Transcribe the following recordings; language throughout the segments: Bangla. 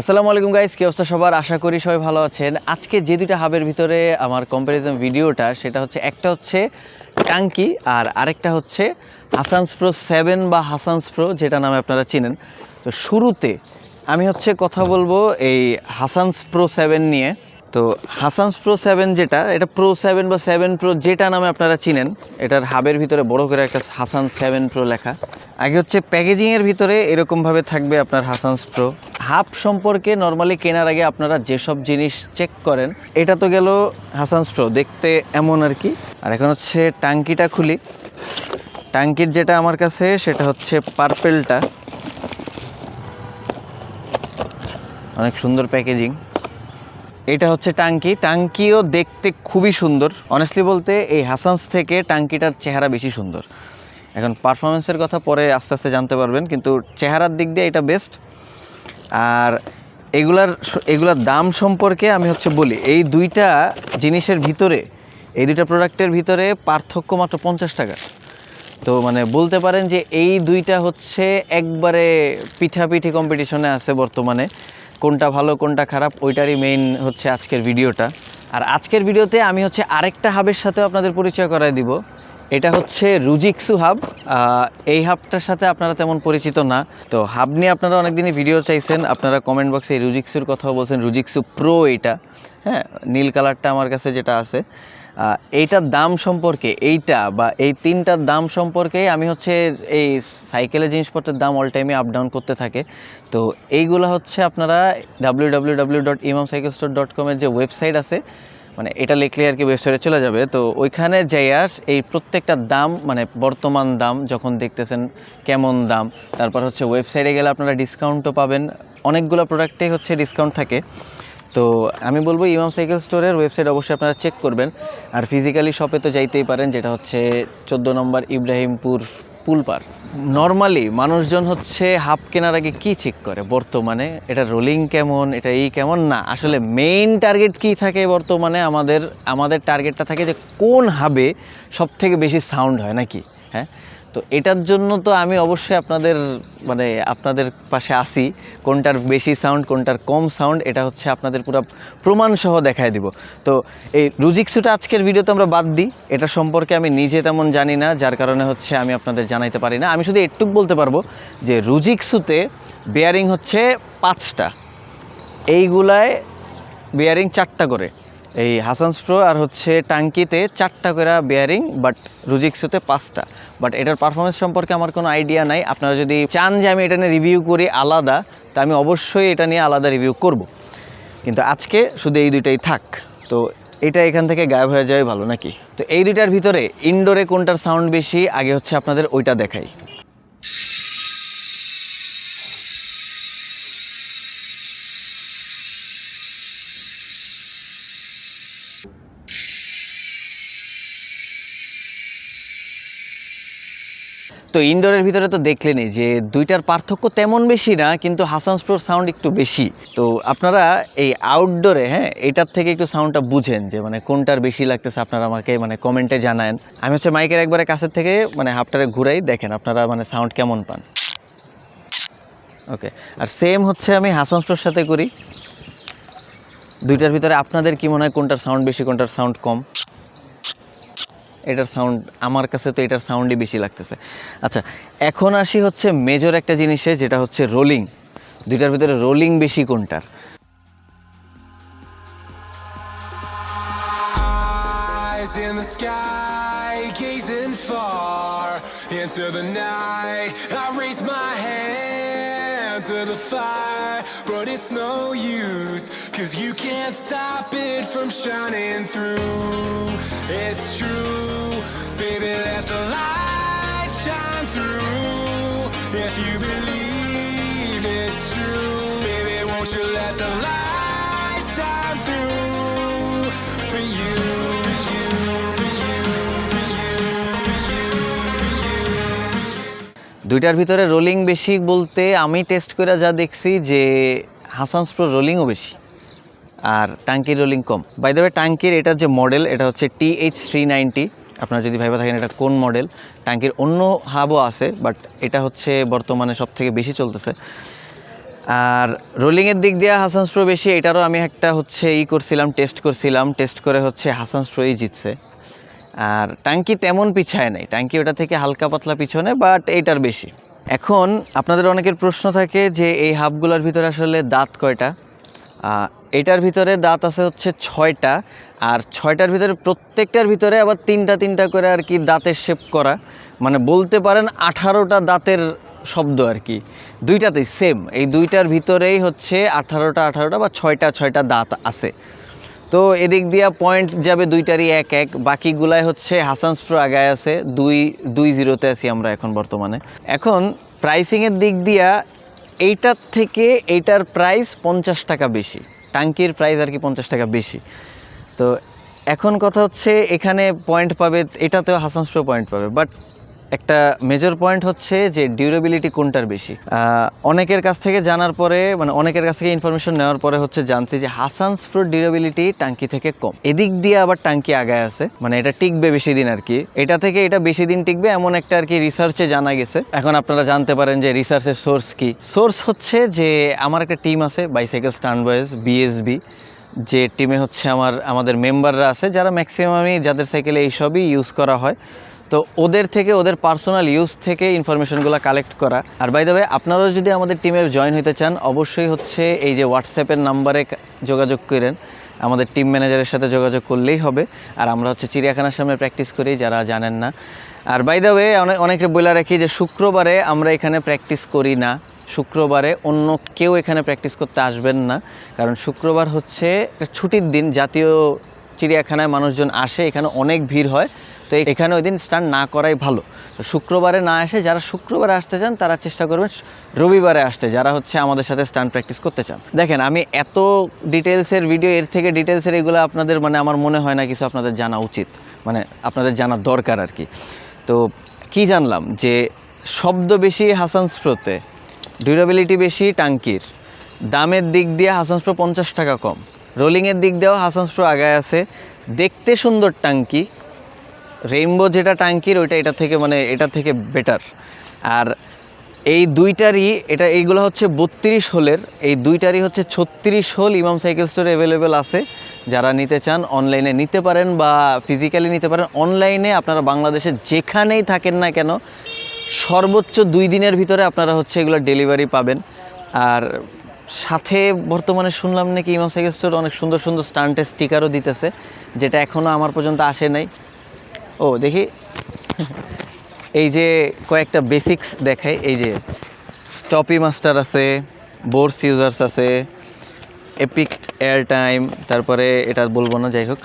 আসসালামু আলাইকুম গাইস কি অবস্থা সবার? আশা করি সবাই ভালো আছেন। আজকে যে দুইটা হাবের ভিতরে আমার কম্প্যারিজন ভিডিওটা সেটা হচ্ছে, একটা হচ্ছে টাঙ্কি আর আরেকটা হচ্ছে হাসানস প্রো সেভেন বা হাসানস প্রো যেটা নামে আপনারা চিনেন। তো শুরুতে আমি হচ্ছে কথা বলব এই হাসানস প্রো সেভেন নিয়ে। তো হাসানস প্রো সেভেন যেটা, এটা প্রো সেভেন বা সেভেন প্রো যেটা নামে আপনারা চিনেন, এটার হাবের ভিতরে বড় করে একটা হাসান সেভেন প্রো লেখা। আগে হচ্ছে প্যাকেজিংয়ের ভিতরে এরকমভাবে থাকবে আপনার হাসানস প্রো হাব সম্পর্কে নর্মালি কেনার আগে আপনারা যেসব জিনিস চেক করেন, এটা তো গেল হাসানস প্রো দেখতে এমন আর কি। আর এখন হচ্ছে টাঙ্কিটা খুলি। টাঙ্কির যেটা আমার কাছে, সেটা হচ্ছে পার্পেলটা অনেক সুন্দর প্যাকেজিং এটা হচ্ছে টাঙ্কি। টাঙ্কিও দেখতে খুবই সুন্দর। অনেস্টলি বলতে এই হাসানস থেকে টাঙ্কিটার চেহারা বেশি সুন্দর। এখন পারফরমেন্সের কথা পরে আস্তে আস্তে জানতে পারবেন, কিন্তু চেহারার দিক দিয়ে এটা বেস্ট আর এগুলার এগুলার দাম সম্পর্কে আমি হচ্ছে বলি, এই দুইটা জিনিসের ভিতরে, এই দুইটা প্রোডাক্টের ভিতরে পার্থক্য মাত্র পঞ্চাশ টাকা। তো মানে বলতে পারেন যে এই দুইটা হচ্ছে একবারে পিঠাপিঠি কম্পিটিশনে আছে বর্তমানে। কোনটা ভালো, কোনটা খারাপ, ওইটারই মেইন হচ্ছে আজকের ভিডিওটা। আর আজকের ভিডিওতে আমি হচ্ছে আরেকটা হাবের সাথেও আপনাদের পরিচয় করায় দিব। এটা হচ্ছে রুজিক্সু হাব। এই হাবটার সাথে আপনারা তেমন পরিচিত না। তো হাব নিয়ে আপনারা অনেকদিনই ভিডিও চাইছেন। আপনারা কমেন্ট বক্সে এই রুজিক্সুর কথাও বলছেন, রুজিক্সু প্রো এটা। হ্যাঁ নীল কালারটা আমার কাছে যেটা আছে। এইটার দাম সম্পর্কে, এইটা বা এই তিনটার দাম সম্পর্কে আমি হচ্ছে এই সাইকেলের জিনিসপত্রের দাম অল টাইমে আপ ডাউন করতে থাকে। তো এইগুলো হচ্ছে আপনারা W W W dot Imam cycle store dot কমের যে ওয়েবসাইট আছে মানে এটা লিখলে আর কি ওয়েবসাইটে চলে যাবে। তো ওইখানে যাইয়া এই প্রত্যেকটা দাম মানে বর্তমান দাম যখন দেখতেছেন কেমন দাম, তারপর হচ্ছে ওয়েবসাইটে গেলে আপনারা ডিসকাউন্টও পাবেন। অনেকগুলো প্রোডাক্টেই হচ্ছে ডিসকাউন্ট থাকে। তো আমি বলব ইমাম সাইকেল স্টোরের ওয়েবসাইট অবশ্যই আপনারা চেক করবেন। আর ফিজিক্যালি শপে তো যাইতেই পারেন, যেটা হচ্ছে চোদ্দ নম্বর ইব্রাহিমপুর পুলপার নর্মালি মানুষজন হচ্ছে হাফ কেনার আগে কি চেক করে বর্তমানে? এটা রোলিং কেমন? এটা এই কেমন? না, আসলে মেইন টার্গেট কি থাকে বর্তমানে? আমাদের আমাদের টার্গেটটা থাকে যে কোন হাবে সব থেকে বেশি সাউন্ড হয়, নাকি? হ্যাঁ? তো এটার জন্য তো আমি অবশ্যই আপনাদের মানে আপনাদের পাশে আসি কোনটার বেশি সাউন্ড কোনটার কম সাউন্ড এটা হচ্ছে আপনাদের পুরো প্রমাণ সহ দেখায় দিব। তো এই রুজিক্সুটা আজকের ভিডিওতে আমরা বাদ দিই। এটা সম্পর্কে আমি নিজে তেমন জানি না, যার কারণে হচ্ছে আমি আপনাদের জানাইতে পারি না। আমি শুধু একটুক বলতে পারব যে রুজিক্সুতে বেয়ারিং হচ্ছে পাঁচটা। এইগুলায় বেয়ারিং চারটা করে। এই হাসানস প্রো আর হচ্ছে টাঙ্কিতে চারটা করে বেয়ারিং বাট রুজিক্সোতে পাঁচটা। বাট এটার পারফরমেন্স সম্পর্কে আমার কোনো আইডিয়া নাই। আপনারা যদি চান যে আমি এটা নিয়ে রিভিউ করি আলাদা, তা আমি অবশ্যই এটা নিয়ে আলাদা রিভিউ করব। কিন্তু আজকে শুধু এই দুইটাই থাক। তো এটা এখান থেকে গায়েব হয়ে যাওয়াই ভালো নাকি? তো এই দুইটার ভিতরে ইনডোরে কোনটার সাউন্ড বেশি, আগে হচ্ছে আপনাদের ওইটা দেখাই। তো ইনডোরের ভিতরে তো দেখলেনই যে দুইটার পার্থক্য তেমন বেশি না, কিন্তু হাসানস প্রোর সাউন্ড একটু বেশি। তো আপনারা এই আউটডোরে হ্যাঁ এটার থেকে একটু সাউন্ডটা বুঝেন যে মানে কোনটার বেশি লাগতেছে, আপনারা আমাকে মানে কমেন্টে জানান আমি হচ্ছে মাইকের একবারে কাছের থেকে মানে হাফটারে ঘুরাই, দেখেন আপনারা মানে সাউন্ড কেমন পান। ওকে আর সেম হচ্ছে আমি হাসানস প্রোর সাথে করি। দুইটার ভিতরে আপনাদের কি মনে হয় কোনটার সাউন্ড বেশি, কোনটার সাউন্ড কম? এটার সাউন্ড আমার কাছে তো এটার সাউন্ডই বেশি লাগতেছে। আচ্ছা এখন আসি হচ্ছে মেজর একটা জিনিসে যেটা হচ্ছে রোলিং দুইটার ভিতরে রোলিং বেশি কোনটার? In the sky, gazing far into the night. I raise my hand to the fire, but it's no use, cause you can't stop it from shining through. It's true, baby, let the light shine through. If you believe it's true, baby, won't you let the light shine through for you? দুইটার ভিতরে রোলিং বেশি বলতে আমি টেস্ট করে যা দেখছি যে হাসানস প্রো রোলিংও বেশি আর টাঙ্কির রোলিং কম। বাই দ্য ওয়ে টাঙ্কির এটার যে মডেল এটা হচ্ছে টি এইচ থ্রি নাইনটি। আপনারা যদি ভাইবা থাকেন, এটা কোন মডেল টাঙ্কির অন্য হাবও আছে বাট এটা হচ্ছে বর্তমানে সব থেকে বেশি চলতেছে। আর রোলিংয়ের দিক দিয়ে হাসানস প্রো বেশি, এটারও আমি একটা হচ্ছে ই করছিলাম টেস্ট করছিলাম। টেস্ট করে হচ্ছে হাসানস প্রোই জিতছে। আর টাঙ্কি তেমন পিছায় নাই। টাঙ্কি ওটা থেকে হালকা পাতলা পিছনে বাট এইটার বেশি। এখন আপনাদের অনেকের প্রশ্ন থাকে যে এই হাবগুলোর ভিতরে আসলে দাঁত কয়টা? এটার ভিতরে দাঁত আছে হচ্ছে ছয়টা, আর ছয়টার ভিতরে প্রত্যেকটার ভিতরে আবার তিনটা তিনটা করে আর কি দাঁতের শেপ করা। মানে বলতে পারেন আঠারোটা দাঁতের শব্দ আর কি। দুইটাতেই সেম এই দুইটার ভিতরেই হচ্ছে আঠারোটা আঠারোটা বা ছয়টা ছয়টা দাঁত আছে। তো এদিক দিয়া পয়েন্ট যাবে দুইটারই এক এক, বাকিগুলাই হচ্ছে হাসানস প্রো আগায় আছে, দুই দুই জিরোতে আছি আমরা এখন বর্তমানে। এখন প্রাইসিংয়ের দিক দিয়া এইটার থেকে এইটার প্রাইস পঞ্চাশ টাকা বেশি। টাঙ্কির প্রাইস আর কি পঞ্চাশ টাকা বেশি। তো এখন কথা হচ্ছে এখানে পয়েন্ট পাবে, এটাতেও হাসানস্প্রো পয়েন্ট পাবে। বাট একটা মেজর পয়েন্ট হচ্ছে যে ডিউরেবিলিটি কোনটার বেশি? অনেকের কাছ থেকে জানার পরে মানে অনেকের কাছ থেকে ইনফরমেশন নেওয়ার পরে হচ্ছে জানছি যে হাসানস প্রো ডিউরেবিলিটি টাঙ্কি থেকে কম। এদিক দিয়ে আবার টাঙ্কি আগায় আছে মানে এটা টিকবে বেশি দিন আর কি। এটা থেকে এটা বেশি দিন টিকবে এমন একটা আর কি রিসার্চে জানা গেছে। এখন আপনারা জানতে পারেন যে রিসার্চের সোর্স কি। সোর্স হচ্ছে যে আমার একটা টিম আছে বাইসাইকেল স্টান্ড বয়েজ বিএসবি যে টিমে হচ্ছে আমার, আমাদের মেম্বাররা আছে, যারা ম্যাক্সিমামই যাদের সাইকেলে এইসবই ইউজ করা হয়। তো ওদের থেকে, ওদের পার্সোনাল ইউজ থেকে ইনফরমেশনগুলো কালেক্ট করা। আর বাই ওয়ে আপনারাও যদি আমাদের টিমে জয়েন হতে চান, অবশ্যই হচ্ছে এই যে হোয়াটসঅ্যাপের নাম্বারে যোগাযোগ করেন। আমাদের টিম ম্যানেজারের সাথে যোগাযোগ করলেই হবে। আর আমরা হচ্ছে চিড়িয়াখানার সামনে প্র্যাকটিস করি, যারা জানেন না। আর বাই দ্য ওয়ে অনেক অনেকে বলে রাখি যে শুক্রবারে আমরা এখানে প্র্যাকটিস করি না। শুক্রবারে অন্য কেউ এখানে প্র্যাকটিস করতে আসবেন না। কারণ শুক্রবার হচ্ছে ছুটির দিন। জাতীয় চিড়িয়াখানায় মানুষজন আসে, এখানে অনেক ভিড় হয়। তো এখানে ওই দিন স্টান্ট না করাই ভালো। তো শুক্রবারে না এসে যারা শুক্রবারে আসতে চান, তারা চেষ্টা করবেন রবিবারে আসতে, যারা হচ্ছে আমাদের সাথে স্টান প্র্যাকটিস করতে চান। দেখেন, আমি এত ডিটেলসের ভিডিও এর থেকে ডিটেলসের এগুলো আপনাদের মানে আমার মনে হয় না, কিছু আপনাদের জানা উচিত। মানে আপনাদের জানা দরকার আর কি। তো কি জানলাম যে শব্দ বেশি হাসানস প্রোতে ডিউরেবিলিটি বেশি টাঙ্কির, দামের দিক দিয়ে হাসানস প্রো পঞ্চাশ টাকা কম রোলিংয়ের দিক দিয়েও হাসানস প্রো আগায় আছে, দেখতে সুন্দর টাঙ্কি রেইনবো যেটা টাঙ্কির ওইটা এটা থেকে মানে এটা থেকে বেটার আর এই দুইটারই, এটা এইগুলো হচ্ছে বত্রিশ হোলের, এই দুইটারই হচ্ছে ছত্রিশ হোল ইমাম সাইকেল স্টোরে অ্যাভেলেবেল আছে। যারা নিতে চান অনলাইনে নিতে পারেন বা ফিজিক্যালি নিতে পারেন অনলাইনে আপনারা বাংলাদেশে যেখানেই থাকেন না কেন, সর্বোচ্চ দুই দিনের ভিতরে আপনারা হচ্ছে এগুলো ডেলিভারি পাবেন। আর সাথে বর্তমানে শুনলাম নাকি ইমাম সাইকেল স্টোর অনেক সুন্দর সুন্দর স্টান্টের স্টিকারও দিতেছে, যেটা এখনও আমার পর্যন্ত আসে নাই। ও, দেখি। এই যে কয়েকটা বেসিক্স দেখায় এই যে স্টপি মাস্টার আছে বোর্স ইউজার্স আছে এপিক এয়ার টাইম তারপরে এটা বলব না, যাই হোক।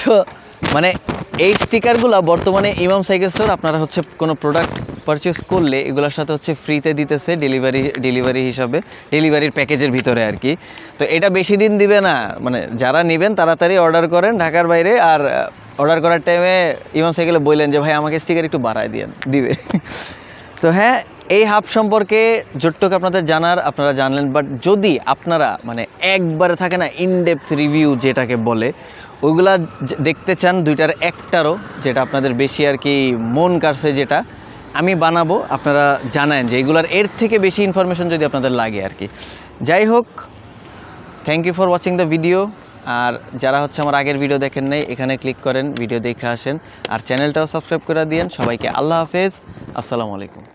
তো মানে এই স্টিকারগুলো বর্তমানে ইমাম সাইকেল স্টোর আপনারা হচ্ছে কোনো প্রোডাক্ট পারচেস করলে এগুলোর সাথে হচ্ছে ফ্রিতে দিতেছে ডেলিভারি ডেলিভারি হিসাবে ডেলিভারির প্যাকেজের ভিতরে আর কি। তো এটা বেশি দিন দিবে না মানে যারা নেবেন তাড়াতাড়ি অর্ডার করেন ঢাকার বাইরে, আর অর্ডার করার টাইমে ইমাম সাইকেলে বললেন যে, ভাই, আমাকে স্টিকার একটু বাড়ায় দিয়ে দিবে। তো হ্যাঁ এই হাব সম্পর্কে যতটুকু আপনাদের জানার, আপনারা জানলেন। বাট যদি আপনারা মানে একবারে থাকে না ইনডেপথ রিভিউ যেটাকে বলে, ওইগুলা দেখতে চান, দুইটার একটারও, যেটা আপনাদের বেশি আর কি মন কাড়ছে যেটা, আমি বানাবো। আপনারা জানান যে, এগুলার এর থেকে বেশি ইনফরমেশন যদি আপনাদের লাগে আর কি। যাই হোক thank you for watching the video আর যারা হচ্ছে আমার আগের ভিডিও দেখেন নাই, এখানে ক্লিক করেন ভিডিও দেখে আসেন। আর চ্যানেলটাও সাবস্ক্রাইব করে দিয়েন। সবাইকে আল্লাহ হাফেজ। আসসালামু আলাইকুম।